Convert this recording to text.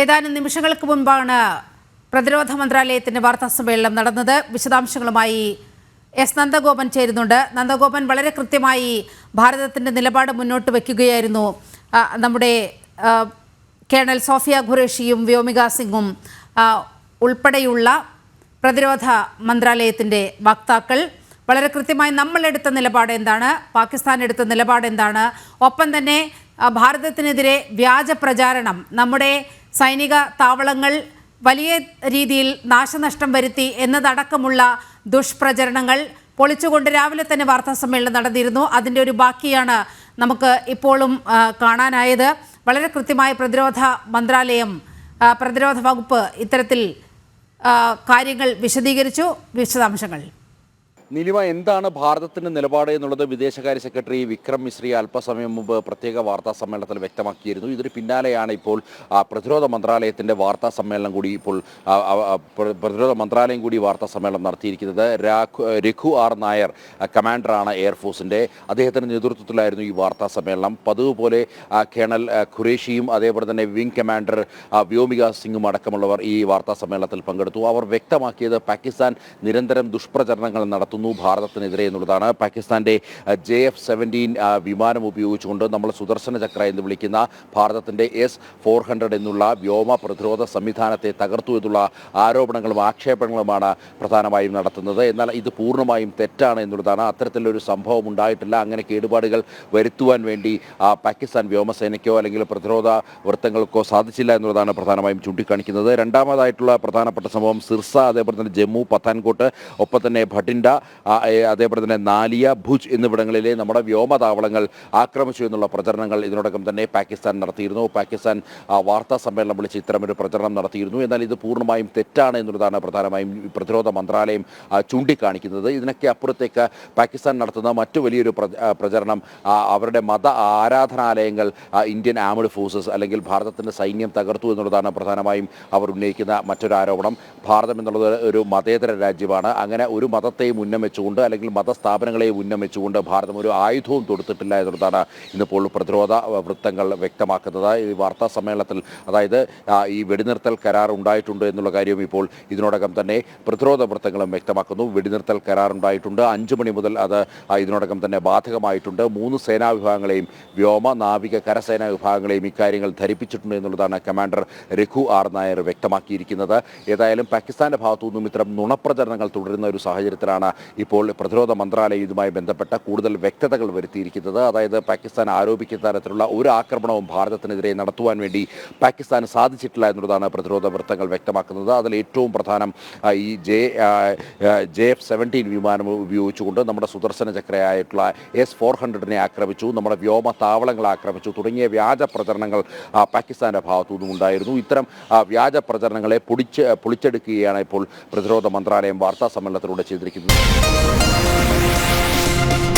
ഏതാനും നിമിഷങ്ങൾക്ക് മുൻപാണ് പ്രതിരോധ മന്ത്രാലയത്തിന്റെ വാർത്താ സമ്മേളനം നടന്നത്. വിശദാംശങ്ങളുമായി എസ് നന്ദഗോപൻ ചേരുന്നുണ്ട്. നന്ദഗോപൻ വളരെ കൃത്യമായി ഭാരതത്തിന്റെ നിലപാട് മുന്നോട്ട് വയ്ക്കുകയായിരുന്നു. നമ്മുടെ കേണൽ സോഫിയ ഖുറേഷിയും വ്യോമിക സിംഗും ഉൾപ്പെടെയുള്ള പ്രതിരോധ മന്ത്രാലയത്തിന്റെ വക്താക്കൾ. വളരെ കൃത്യമായി നമ്മളെടുത്ത നിലപാട് എന്താണ്? പാകിസ്ഥാൻ എടുത്ത നിലപാട് എന്താണ്? ഒപ്പം തന്നെ ഭാരതത്തിനെതിരെ വ്യാജ പ്രചാരണം നമ്മുടെ സൈനിക താവളങ്ങൾ വലിയ രീതിയിൽ നാശനഷ്ടം വരുത്തി എന്നതടക്കമുള്ള ദുഷ്പ്രചരണങ്ങൾ പൊളിച്ചുകൊണ്ട് രാവിലെ തന്നെ വാർത്താ സമ്മേളനം നടന്നിരുന്നു. അതിന്റെ ഒരു ബാക്കിയാണ് നമുക്ക് ഇപ്പോഴും കാണാനായത്. വളരെ കൃത്യമായ പ്രതിരോധ മന്ത്രാലയം പ്രതിരോധ വകുപ്പ് ഇത്തരത്തിൽ കാര്യങ്ങൾ വിശദീകരിച്ചു. വിശദാംശങ്ങൾ. നിലിമ എന്താണ് ഭാരതത്തിന്റെ നിലപാട് എന്നുള്ളത് വിദേശകാര്യ സെക്രട്ടറി വിക്രം മിശ്രി അല്പസമയം മുമ്പ് പ്രത്യേക വാർത്താ സമ്മേളനത്തിൽ വ്യക്തമാക്കിയിരുന്നു. ഇതിന് പിന്നാലെയാണ് ഇപ്പോൾ പ്രതിരോധ മന്ത്രാലയത്തിന്റെ വാർത്താ സമ്മേളനം കൂടി ഇപ്പോൾ പ്രതിരോധ മന്ത്രാലയം കൂടി വാർത്താ സമ്മേളനം നടത്തിയിരിക്കുന്നത്. രാഘു- ആർ നായർ കമാൻഡറാണ് എയർഫോഴ്സിന്റെ അദ്ദേഹത്തിന്റെ നേതൃത്വത്തിലായിരുന്നു ഈ വാർത്താ സമ്മേളനം. പതിവ് പോലെ കേണൽ ഖുറേഷിയും അതേപോലെ തന്നെ വിംഗ് കമാൻഡർ വ്യോമിക സിംഗും അടക്കമുള്ളവർ ഈ വാർത്താ സമ്മേളനത്തിൽ പങ്കെടുത്തു. അവർ വ്യക്തമാക്കിയത് പാകിസ്ഥാൻ നിരന്തരം ദുഷ്പ്രചരണങ്ങൾ നടത്തുന്നു ഭാരതത്തിനെതിരെ എന്നുള്ളതാണ്. പാകിസ്ഥാന്റെ ജെ എഫ് സെവന്റീൻ വിമാനം ഉപയോഗിച്ചുകൊണ്ട് നമ്മൾ സുദർശന ചക്ര എന്ന് വിളിക്കുന്ന ഭാരതത്തിന്റെ എസ് ഫോർ ഹൺഡ്രഡ് എന്നുള്ള വ്യോമ പ്രതിരോധ സംവിധാനത്തെ തകർത്തു എന്നുള്ള ആരോപണങ്ങളും ആക്ഷേപങ്ങളുമാണ് പ്രധാനമായും നടത്തുന്നത്. എന്നാൽ ഇത് പൂർണമായും തെറ്റാണ് എന്നുള്ളതാണ്. അത്തരത്തിലൊരു സംഭവം ഉണ്ടായിട്ടില്ല. അങ്ങനെ കേടുപാടുകൾ വരുത്തുവാൻ വേണ്ടി ആ, പാകിസ്ഥാൻ വ്യോമസേനയ്ക്കോ അല്ലെങ്കിൽ പ്രതിരോധ വൃത്തങ്ങൾക്കോ സാധിച്ചില്ല എന്നുള്ളതാണ് പ്രധാനമായും ചൂണ്ടിക്കാണിക്കുന്നത്. രണ്ടാമതായിട്ടുള്ള പ്രധാനപ്പെട്ട സംഭവം സിർസ അതേപോലെ തന്നെ ജമ്മു പത്താൻകോട്ട് ഒപ്പം തന്നെ ഭട്ടിൻഡ അതേപോലെ തന്നെ നാലിയ ഭുജ് എന്നിവിടങ്ങളിലെ നമ്മുടെ വ്യോമതാവളങ്ങൾ ആക്രമിച്ചു എന്നുള്ള പ്രചരണങ്ങൾ ഇതിനോടകം തന്നെ പാകിസ്ഥാൻ നടത്തിയിരുന്നു. പാകിസ്ഥാൻ വാർത്താ സമ്മേളനം വിളിച്ച് ഇത്തരമൊരു പ്രചരണം നടത്തിയിരുന്നു. എന്നാൽ ഇത് പൂർണമായും തെറ്റാണ് എന്നുള്ളതാണ് പ്രധാനമായും പ്രതിരോധ മന്ത്രാലയം ചൂണ്ടിക്കാണിക്കുന്നത്. ഇതിനൊക്കെ അപ്പുറത്തേക്ക് പാകിസ്ഥാൻ നടത്തുന്ന മറ്റു വലിയൊരു പ്രചരണം അവരുടെ മത ആരാധനാലയങ്ങൾ ഇന്ത്യൻ ആംഡ് ഫോഴ്സസ് അല്ലെങ്കിൽ ഭാരതത്തിന്റെ സൈന്യം തകർത്തു എന്നുള്ളതാണ് പ്രധാനമായും അവർ ഉന്നയിക്കുന്ന മറ്റൊരു ആരോപണം ഭാരതം എന്നുള്ളത് ഒരു മതേതര രാജ്യമാണ്. അങ്ങനെ ഒരു മതത്തെയും ഉന്നം വെച്ചുകൊണ്ട് അല്ലെങ്കിൽ മതസ്ഥാപനങ്ങളെയും ഉന്നമിച്ചുകൊണ്ട് ഭാരതം ഒരു ആയുധവും തൊടുത്തിട്ടില്ല എന്നുള്ളതാണ് ഇന്നിപ്പോൾ പ്രതിരോധ വൃത്തങ്ങൾ വ്യക്തമാക്കുന്നത്. ഈ വാർത്താ സമ്മേളനത്തിൽ അതായത് ഈ വെടിനിർത്തൽ കരാർ ഉണ്ടായിട്ടുണ്ട് എന്നുള്ള കാര്യം ഇപ്പോൾ ഇതിനോടകം തന്നെ പ്രതിരോധ വൃത്തങ്ങളും വ്യക്തമാക്കുന്നു. വെടിനിർത്തൽ കരാർ ഉണ്ടായിട്ടുണ്ട്. അഞ്ചു മണി മുതൽ അത് ഇതിനോടകം തന്നെ ബാധകമായിട്ടുണ്ട്. മൂന്ന് സേനാ വിഭാഗങ്ങളെയും വ്യോമ നാവിക കരസേനാ വിഭാഗങ്ങളെയും ഇക്കാര്യങ്ങൾ ധരിപ്പിച്ചിട്ടുണ്ട് എന്നുള്ളതാണ് കമാൻഡർ രഘു ആർ നായർ വ്യക്തമാക്കിയിരിക്കുന്നത്. ഏതായാലും പാകിസ്ഥാന്റെ ഭാഗത്തു നിന്നും ഇത്തരം നുണപ്രചരണങ്ങൾ തുടരുന്ന ഒരു സാഹചര്യത്തിലാണ് ഇപ്പോൾ പ്രതിരോധ മന്ത്രാലയം ഇതുമായി ബന്ധപ്പെട്ട കൂടുതൽ വ്യക്തതകൾ വരുത്തിയിരിക്കുന്നത്. അതായത് പാകിസ്ഥാൻ ആരോപിക്കുന്ന തരത്തിലുള്ള ഒരു ആക്രമണവും ഭാരതത്തിനെതിരെ നടത്തുവാൻ വേണ്ടി പാകിസ്ഥാന് സാധിച്ചിട്ടില്ല എന്നുള്ളതാണ് പ്രതിരോധ വൃത്തങ്ങൾ വ്യക്തമാക്കുന്നത്. അതിൽ ഏറ്റവും പ്രധാനം ഈ ജെ ജെ എഫ് സെവന്റീൻ വിമാനം ഉപയോഗിച്ചുകൊണ്ട് നമ്മുടെ സുദർശന ചക്രയായിട്ടുള്ള എസ് ഫോർ ഹൺഡ്രഡിനെ ആക്രമിച്ചു നമ്മുടെ വ്യോമ താവളങ്ങൾ ആക്രമിച്ചു തുടങ്ങിയ വ്യാജ പ്രചരണങ്ങൾ പാകിസ്ഥാന്റെ ഭാഗത്തു നിന്നും ഉണ്ടായിരുന്നു. ഇത്തരം വ്യാജ പ്രചരണങ്ങളെ പൊടിച്ച് പൊളിച്ചെടുക്കുകയാണ് ഇപ്പോൾ പ്രതിരോധ മന്ത്രാലയം വാർത്താ സമ്മേളനത്തിലൂടെ ചെയ്തിരിക്കുന്നത്. うん。